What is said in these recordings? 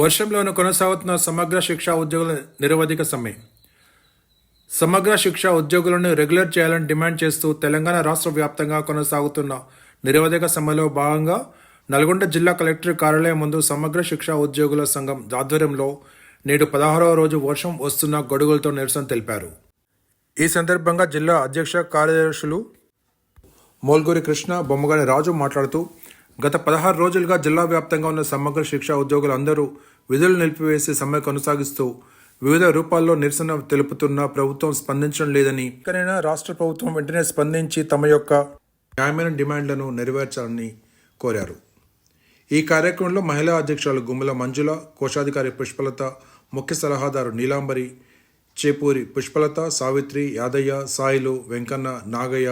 వర్షంలోనూ కొనసాగుతున్న సమగ్ర శిక్షా ఉద్యోగుల నిరవధిక సమ్మె. సమగ్ర శిక్ష ఉద్యోగులను రెగ్యులర్ చేయాలని డిమాండ్ చేస్తూ తెలంగాణ రాష్ట్ర వ్యాప్తంగా కొనసాగుతున్న నిరవధిక సమ్మెలో భాగంగా నల్గొండ జిల్లా కలెక్టర్ కార్యాలయం ముందు సమగ్ర శిక్షా ఉద్యోగుల సంఘం ఆధ్వర్యంలో నేడు పదహారవ రోజు వర్షం వస్తున్న గొడుగులతో నిరసన తెలిపారు. ఈ సందర్భంగా జిల్లా అధ్యక్ష కార్యదర్శులు మోల్గూరి కృష్ణ బొమ్మగాని రాజు మాట్లాడుతూ గత పదహారు రోజులుగా జిల్లా వ్యాప్తంగా ఉన్న సమగ్ర శిక్ష ఉద్యోగులందరూ విధులు నిలిపివేసి సమ్మె కొనసాగిస్తూ వివిధ రూపాల్లో నిరసన తెలుపుతున్న ప్రభుత్వం స్పందించడం లేదని ఇకనైనా రాష్ట్ర ప్రభుత్వం వెంటనే స్పందించి తమ యొక్క న్యాయమైన డిమాండ్లను నెరవేర్చాలని కోరారు. ఈ కార్యక్రమంలో మహిళా అధ్యక్షురాలు గుమ్మల మంజుల కోశాధికారి పుష్పలత ముఖ్య సలహాదారు నీలాంబరి చేపూరి పుష్పలత సావిత్రి యాదయ్య సాయిలు వెంకన్న నాగయ్య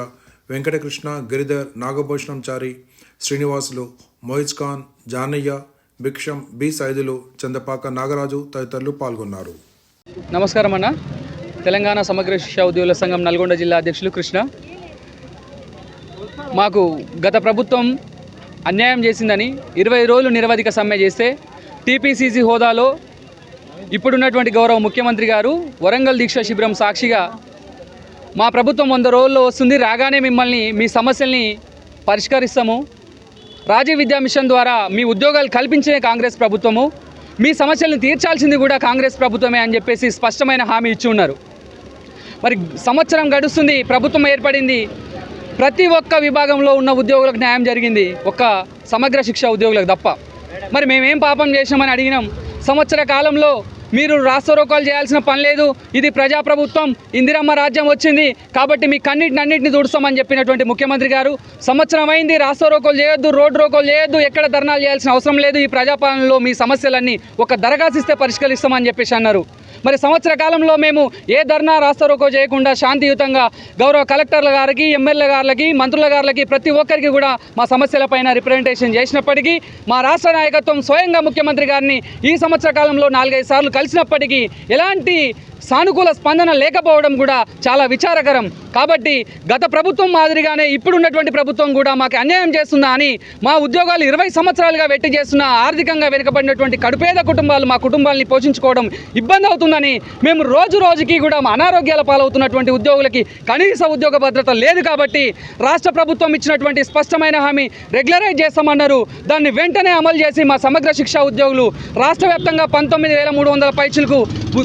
వెంకటకృష్ణ గిరిధర్ నాగభూషణంచారి శ్రీనివాసులు మోహిజ్ ఖాన్ జానయ్య భిక్షం బి సైదులు చందపాక నాగరాజు తదితరులు పాల్గొన్నారు. నమస్కారం అన్న. తెలంగాణ సమగ్ర శిక్షా ఉద్యోగుల సంఘం నల్గొండ జిల్లా అధ్యక్షులు కృష్ణ. మాకు గత ప్రభుత్వం అన్యాయం చేసిందని ఇరవై రోజులు నిరవధిక సమ్మె చేస్తే టీపీసీసీ హోదాలో ఇప్పుడున్నటువంటి గౌరవ ముఖ్యమంత్రి గారు వరంగల్ దీక్ష శిబిరం సాక్షిగా మా ప్రభుత్వం వంద రోజుల్లో వస్తుంది రాగానే మిమ్మల్ని మీ సమస్యల్ని పరిష్కరిస్తాము. రాజీవ్ విద్యా మిషన్ ద్వారా మీ ఉద్యోగాలు కల్పించే కాంగ్రెస్ ప్రభుత్వము మీ సమస్యలను తీర్చాల్సింది కూడా కాంగ్రెస్ ప్రభుత్వమే అని చెప్పేసి స్పష్టమైన హామీ ఇచ్చి ఉన్నారు. మరి సంవత్సరం గడుస్తుంది ప్రభుత్వం ఏర్పడింది ప్రతి ఒక్క విభాగంలో ఉన్న ఉద్యోగులకు న్యాయం జరిగింది ఒక్క సమగ్ర శిక్ష ఉద్యోగులకు తప్ప. మరి మేమేం పాపం చేసినామని అడిగినాం సంవత్సర కాలంలో మీరు రాస్తారోకాలు చేయాల్సిన పని లేదు. ఇది ప్రజాప్రభుత్వం ఇందిరమ్మ రాజ్యం వచ్చింది కాబట్టి మీ కన్నిటిని అన్నింటిని తుడుస్తామని చెప్పినటువంటి ముఖ్యమంత్రి గారు. సంవత్సరం అయింది రాస్తారోకోలు చేయొద్దు రోడ్డు రోకోలు చేయొద్దు ఎక్కడ ధర్నాలు చేయాల్సిన అవసరం లేదు. ఈ ప్రజాపాలనలో మీ సమస్యలన్నీ ఒక దరఖాస్తు ఇస్తే పరిష్కరిస్తామని చెప్పేసి అన్నారు. మరి సంవత్సర కాలంలో మేము ఏ ధర్నా రాస్తారోకో చేయకుండా శాంతియుతంగా గౌరవ కలెక్టర్ల గారికి ఎమ్మెల్యే గారికి మంత్రుల గారికి ప్రతి ఒక్కరికి కూడా మా సమస్యలపైన రిప్రజెంటేషన్ చేసినప్పటికీ మా రాష్ట్ర నాయకత్వం స్వయంగా ముఖ్యమంత్రి గారిని ఈ సంవత్సర కాలంలో నాలుగైదు సార్లు కలిసినప్పటికీ ఎలాంటి సానుకూల స్పందన లేకపోవడం కూడా చాలా విచారకరం. కాబట్టి గత ప్రభుత్వం మాదిరిగానే ఇప్పుడున్నటువంటి ప్రభుత్వం కూడా మాకు అన్యాయం చేస్తుందా అని మా ఉద్యోగాలు ఇరవై సంవత్సరాలుగా వెట్టి చేస్తున్న ఆర్థికంగా వెనుకబడినటువంటి కడుపేద కుటుంబాలు మా కుటుంబాలని పోషించుకోవడం ఇబ్బంది అవుతుందని మేము రోజు రోజుకి కూడా మా అనారోగ్యాల పాలవుతున్నటువంటి ఉద్యోగులకి కనీస ఉద్యోగ భద్రత లేదు కాబట్టి రాష్ట్ర ప్రభుత్వం ఇచ్చినటువంటి స్పష్టమైన హామీ రెగ్యులరైజ్ చేస్తామన్నారు. దాన్ని వెంటనే అమలు చేసి మా సమగ్ర శిక్షా ఉద్యోగులు రాష్ట్ర వ్యాప్తంగా పంతొమ్మిది వేల మూడు వందల పైచులకు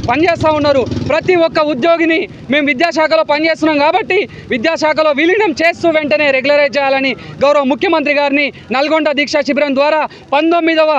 పనిచేస్తూ ఉన్నారు. ప్రతి ఒక్క ఉద్యోగిని మేము విద్యాశాఖలో పనిచేస్తున్నాం కాబట్టి విద్యాశాఖలో విలీనం చేస్తూ వెంటనే రెగ్యులరైజ్ చేయాలని గౌరవ ముఖ్యమంత్రి గారిని నల్గొండ దీక్షా శిబిరం ద్వారా పంతొమ్మిదవ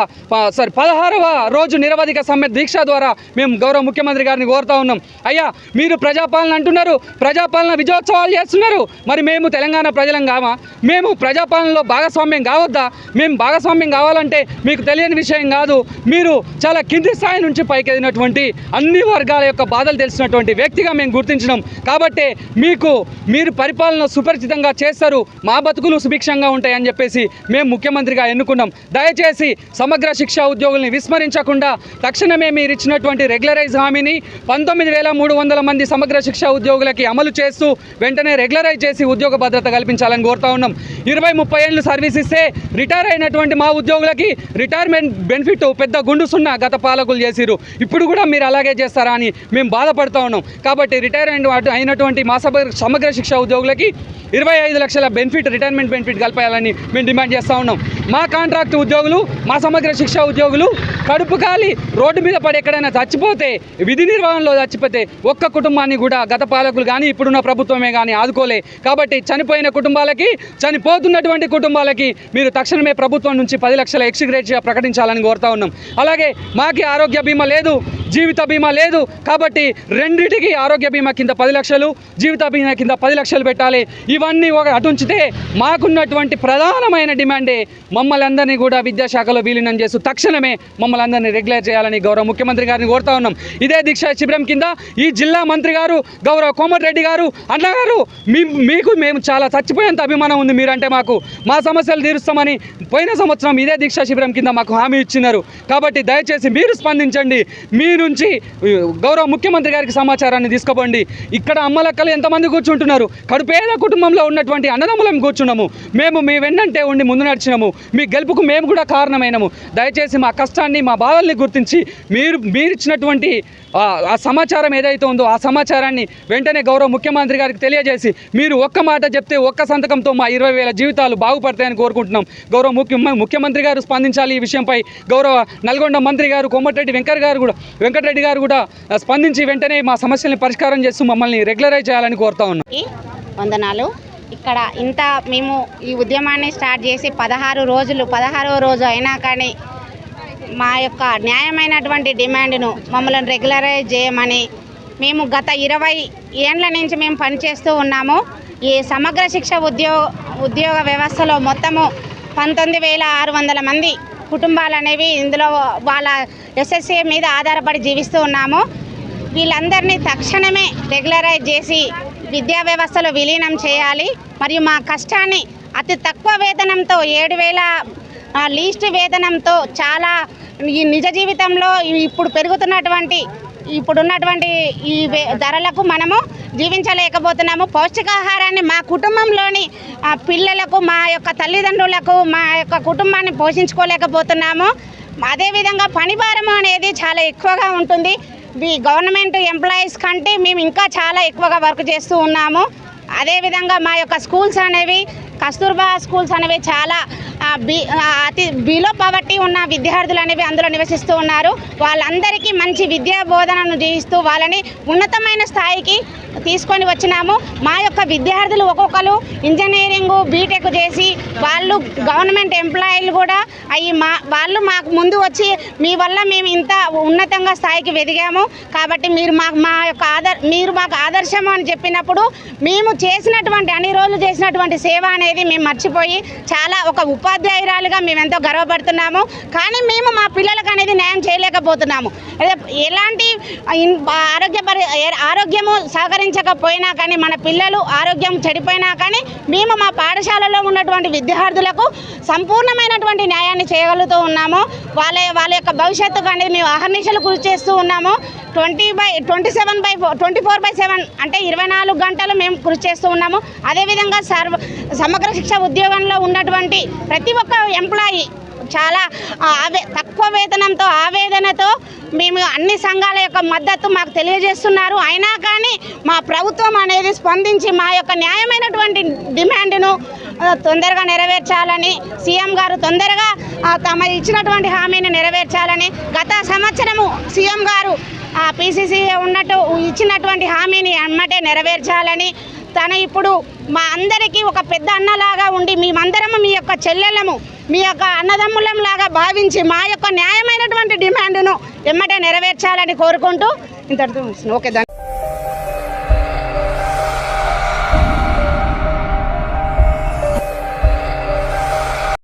సారీ పదహారవ రోజు నిరవధిక సమ్మె దీక్ష ద్వారా మేము గౌరవ ముఖ్యమంత్రి గారిని కోరుతా ఉన్నాం. అయ్యా మీరు ప్రజాపాలన అంటున్నారు ప్రజాపాలన విజయోత్సవాలు చేస్తున్నారు. మరి మేము తెలంగాణ ప్రజలం కావా మేము ప్రజాపాలనలో భాగస్వామ్యం కావద్దా? మేము భాగస్వామ్యం కావాలంటే మీకు తెలియని విషయం కాదు. మీరు చాలా కింది స్థాయి నుంచి పైకెదినటువంటి అన్ని వర్గాల యొక్క బాధలు తెలిసినటువంటి వ్యక్తిగా మేము గుర్తించినాం. కాబట్టి మీకు మీరు పరిపాలన సుపరిచితంగా చేస్తారు మా బతుకులు సుభిక్షంగా ఉంటాయని చెప్పేసి మేము ముఖ్యమంత్రిగా ఎన్నుకున్నాం. దయచేసి సమగ్ర శిక్షా ఉద్యోగుల్ని విస్మరించకుండా తక్షణమే మీరు ఇచ్చినటువంటి రెగ్యులరైజ్ హామీని పంతొమ్మిది వేల మూడు వందల మంది సమగ్ర శిక్షా ఉద్యోగులకి అమలు చేస్తూ వెంటనే రెగ్యులరైజ్ చేసి ఉద్యోగ భద్రత కల్పించాలని కోరుతా ఉన్నాం. ఇరవై ముప్పై ఏళ్ళు సర్వీస్ ఇస్తే రిటైర్ అయినటువంటి మా ఉద్యోగులకి రిటైర్మెంట్ బెనిఫిట్ పెద్ద గుండు సున్నా గత పాలకులు చేసిరు ఇప్పుడు కూడా మీరు అలాగే చేస్తారా అని మేము బాధపడుతూ ఉన్నాం. కాబట్టి రిటైర్ అయిన అయినటువంటి మాసభ సమగ్ర శిక్ష ఉద్యోగులకి ఇరవై ఐదు లక్షల బెనిఫిట్ రిటైర్మెంట్ బెనిఫిట్ కల్పేయాలని మేము డిమాండ్ చేస్తూ ఉన్నాం. మా కాంట్రాక్ట్ ఉద్యోగులు మా సమగ్ర శిక్ష ఉద్యోగులు కడుపు కాలి రోడ్డు మీద పడి ఎక్కడైనా చచ్చిపోతే విధి నిర్వహణలో చచ్చిపోతే ఒక్క కుటుంబాన్ని కూడా గత పాలకులు కానీ ఇప్పుడున్న ప్రభుత్వమే కానీ ఆదుకోలే. కాబట్టి చనిపోయిన కుటుంబాలకి చనిపోతున్నటువంటి కుటుంబాలకి మీరు తక్షణమే ప్రభుత్వం నుంచి పది లక్షల ఎక్స్గ్రేట్గా ప్రకటించాలని కోరుతా ఉన్నాం. అలాగే మాకి ఆరోగ్య బీమా లేదు జీవిత బీమా లేదు కాబట్టి రెండిటికి ఆరోగ్య బీమా కింద పది లక్షలు జీవిత బీమా కింద పది లక్షలు పెట్టాలి. ఇవన్నీ ఒక అటుంచితే మాకున్నటువంటి ప్రధానమైన డిమాండే మమ్మల్ని అందరినీ కూడా విద్యాశాఖలో విలీనం చేస్తూ తక్షణమే మమ్మల్ని అందరినీ రెగ్యులర్ చేయాలని గౌరవ ముఖ్యమంత్రి గారిని కోరుతా ఉన్నాం. ఇదే దీక్ష శిబిరం కింద ఈ జిల్లా మంత్రి గారు గౌరవ కోమటిరెడ్డి గారు అన్నగారు మీ మీకు మేము చాలా చచ్చిపోయేంత అభిమానం ఉంది మీరంటే మాకు. మా సమస్యలు తీరుస్తామని పోయిన సంవత్సరం ఇదే దీక్షా శిబిరం కింద మాకు హామీ ఇచ్చినారు. కాబట్టి దయచేసి మీరు స్పందించండి. మీరు నుంచి గౌరవ ముఖ్యమంత్రి గారికి సమాచారాన్ని తీసుకుపోండి. ఇక్కడ అమ్మలక్కలు ఎంతమంది కూర్చుంటున్నారు? కడుపేద కుటుంబంలో ఉన్నటువంటి అన్నదమ్ములం కూర్చున్నాము. మేము మీ వెన్నంటే ఉండి ముందు నడిచినాము. మీ గెలుపుకు మేము కూడా కారణమైనము. దయచేసి మా కష్టాన్ని మా బాధల్ని గుర్తించి మీరు మీరిచ్చినటువంటి ఆ సమాచారం ఏదైతే ఉందో ఆ సమాచారాన్ని వెంటనే గౌరవ ముఖ్యమంత్రి గారికి తెలియజేసి మీరు ఒక్క మాట చెప్తే ఒక్క సంతకంతో మా ఇరవై వేల జీవితాలు బాగుపడతాయని కోరుకుంటున్నాం. గౌరవ ముఖ్య ముఖ్యమంత్రి గారు స్పందించాలి ఈ విషయంపై. గౌరవ నల్గొండ మంత్రి గారు కోమటిరెడ్డి వెంకట గారు కూడా వెంకటరెడ్డి గారు కూడా స్పందించి వెంటనే మా సమస్యల్ని పరిష్కారం చేస్తూ మమ్మల్ని రెగ్యులరైజ్ చేయాలని కోరుతా ఉన్నాం. వందనాలు. ఇక్కడ ఇంత మేము ఈ ఉద్యమాన్ని స్టార్ట్ చేసి పదహారు రోజులు పదహారవ రోజు అయినా కానీ మా యొక్క న్యాయమైనటువంటి డిమాండ్ను మమ్మల్ని రెగ్యులరైజ్ చేయమని మేము గత ఇరవై ఏండ్ల నుంచి మేము పనిచేస్తూ ఉన్నాము. ఈ సమగ్ర శిక్ష ఉద్యోగ ఉద్యోగ వ్యవస్థలో మొత్తము పంతొమ్మిది వేల ఆరు వందల మంది కుటుంబాలు అనేవి ఇందులో వాళ్ళ ఎస్ఎస్ఏ మీద ఆధారపడి జీవిస్తూ ఉన్నాము. వీళ్ళందరినీ తక్షణమే రెగ్యులరైజ్ చేసి విద్యా వ్యవస్థలో విలీనం చేయాలి. మరియు మా కష్టాన్ని అతి తక్కువ వేతనంతో ఏడు వేల లీస్ట్ వేతనంతో చాలా ఈ నిజ జీవితంలో ఇప్పుడు పెరుగుతున్నటువంటి ఇప్పుడున్నటువంటి ఈ ధరలకు మనము జీవించలేకపోతున్నాము. పౌష్టికాహారాన్ని మా కుటుంబంలోని పిల్లలకు మా యొక్క తల్లిదండ్రులకు మా యొక్క కుటుంబాన్ని పోషించుకోలేకపోతున్నాము. అదేవిధంగా పని అనేది చాలా ఎక్కువగా ఉంటుంది. ఈ గవర్నమెంట్ ఎంప్లాయీస్ కంటే మేము ఇంకా చాలా ఎక్కువగా వర్క్ చేస్తూ ఉన్నాము. అదేవిధంగా మా యొక్క స్కూల్స్ అనేవి కస్తూర్బా స్కూల్స్ అనేవి చాలా బి అతి బిలో పవర్టీ ఉన్న విద్యార్థులు అనేవి అందులో నివసిస్తూ ఉన్నారు. వాళ్ళందరికీ మంచి విద్యా బోధనను చేయిస్తూ వాళ్ళని ఉన్నతమైన స్థాయికి తీసుకొని వచ్చినాము. మా యొక్క విద్యార్థులు ఒక్కొక్కరు ఇంజనీరింగ్ బీటెక్ చేసి వాళ్ళు గవర్నమెంట్ ఎంప్లాయీలు కూడా అవి మా వాళ్ళు మాకు ముందు వచ్చి మీ వల్ల మేము ఇంత ఉన్నతంగా స్థాయికి ఎదిగాము కాబట్టి మీరు మాకు మా యొక్క ఆదర్ మీరు మాకు ఆదర్శము అని చెప్పినప్పుడు మేము చేసినటువంటి అన్ని రోజులు చేసినటువంటి సేవ అనేది మేము మర్చిపోయి చాలా ఒక ఉపాధ్యాయురాలుగా మేము ఎంతో గర్వపడుతున్నాము. కానీ మేము మా పిల్లలకు అనేది న్యాయం చేయలేకపోతున్నాము. ఎలాంటి ఆరోగ్య పరి ఆరోగ్యము ఆరోగ్యము సహకరించకపోయినా కానీ మన పిల్లలు ఆరోగ్యం చెడిపోయినా కానీ మేము మా పాఠశాలలో ఉన్నటువంటి విద్యార్థులకు సంపూర్ణమైనటువంటి న్యాయాన్ని చేయగలుగుతూ ఉన్నాము. వాళ్ళ వాళ్ళ యొక్క భవిష్యత్తుకు అనేది మేము అహర్నిశలు కృషి చేస్తూ ఉన్నాము. Twenty by twenty seven by twenty four by seven అంటే ఇరవై నాలుగు గంటలు మేము కృషి చేస్తూ ఉన్నాము. అదేవిధంగా సర్వ సమగ్ర శిక్ష ఉద్యోగంలో ఉన్నటువంటి ప్రతి ఒక్క ఎంప్లాయీ చాలా ఆవే తక్కువ వేతనంతో ఆవేదనతో మేము అన్ని సంఘాల యొక్క మద్దతు మాకు తెలియజేస్తున్నారు. అయినా కానీ మా ప్రభుత్వం అనేది స్పందించి మా యొక్క న్యాయమైనటువంటి డిమాండ్ను తొందరగా నెరవేర్చాలని సీఎం గారు తొందరగా తమ ఇచ్చినటువంటి హామీని నెరవేర్చాలని గత సంవత్సరము సీఎం గారు పీసీసీ ఉన్నట్టు ఇచ్చినటువంటి హామీని అమ్మటే నెరవేర్చాలని తను ఇప్పుడు మా అందరికీ ఒక పెద్ద అన్నలాగా ఉండి మేమందరము మీ యొక్క చెల్లెలము మీ యొక్క అన్నదమ్ములంలాగా భావించి మా యొక్క న్యాయమైనటువంటి డిమాండ్ను ఎమ్మటే నెరవేర్చాలని కోరుకుంటూ ఇంతటితో ఓకే